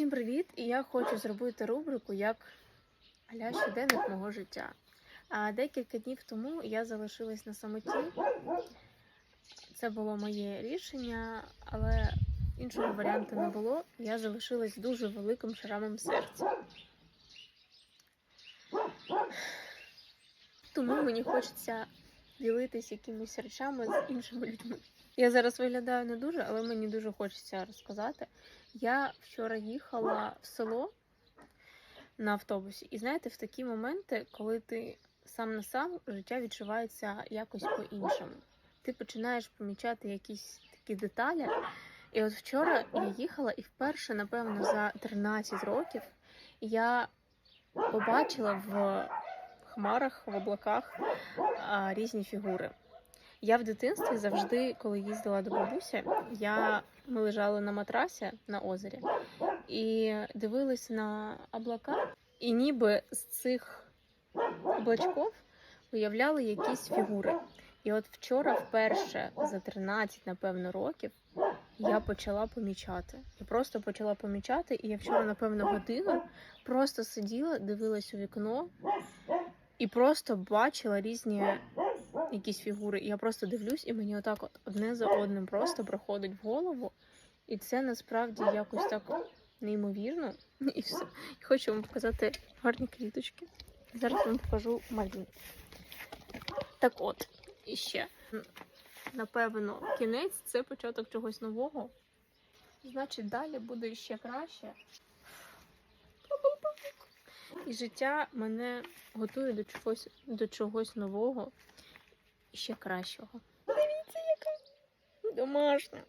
Всім привіт! І я хочу зробити рубрику як аля щоденник мого життя. А декілька днів тому я залишилась на самоті. Це було моє рішення, але іншого варіанту не було. Я залишилась дуже великим шрамом серця. Тому мені хочеться ділитись якимись речами з іншими людьми. Я зараз виглядаю не дуже, але мені дуже хочеться розказати. Я вчора їхала в село на автобусі, і знаєте, в такі моменти, коли ти сам на сам життя відчувається якось по-іншому. Ти починаєш помічати якісь такі деталі. І от вчора я їхала, і вперше, напевно, за 13 років я побачила в хмарах, в облаках а, різні фігури. Я в дитинстві завжди, коли їздила до бабусі, я ми лежали на матрасі на озері і дивились на облака, і ніби з цих облачків виявляли якісь фігури. І от вчора, вперше за 13, напевно, років, я почала помічати. Я просто почала помічати, і я вчора, напевно, годину просто сиділа, дивилась у вікно і просто бачила різні якісь фігури. Я просто дивлюсь, і мені отак от одне за одним просто проходить в голову. І це насправді якось так неймовірно. І все. І хочу вам показати гарні квіточки. Зараз вам покажу малюнок. Так от, і ще. Напевно, кінець це початок чогось нового. Значить, далі буде ще краще. І життя мене готує до чогось, до чогось нового і ще кращого. Дивіться, яка домашня.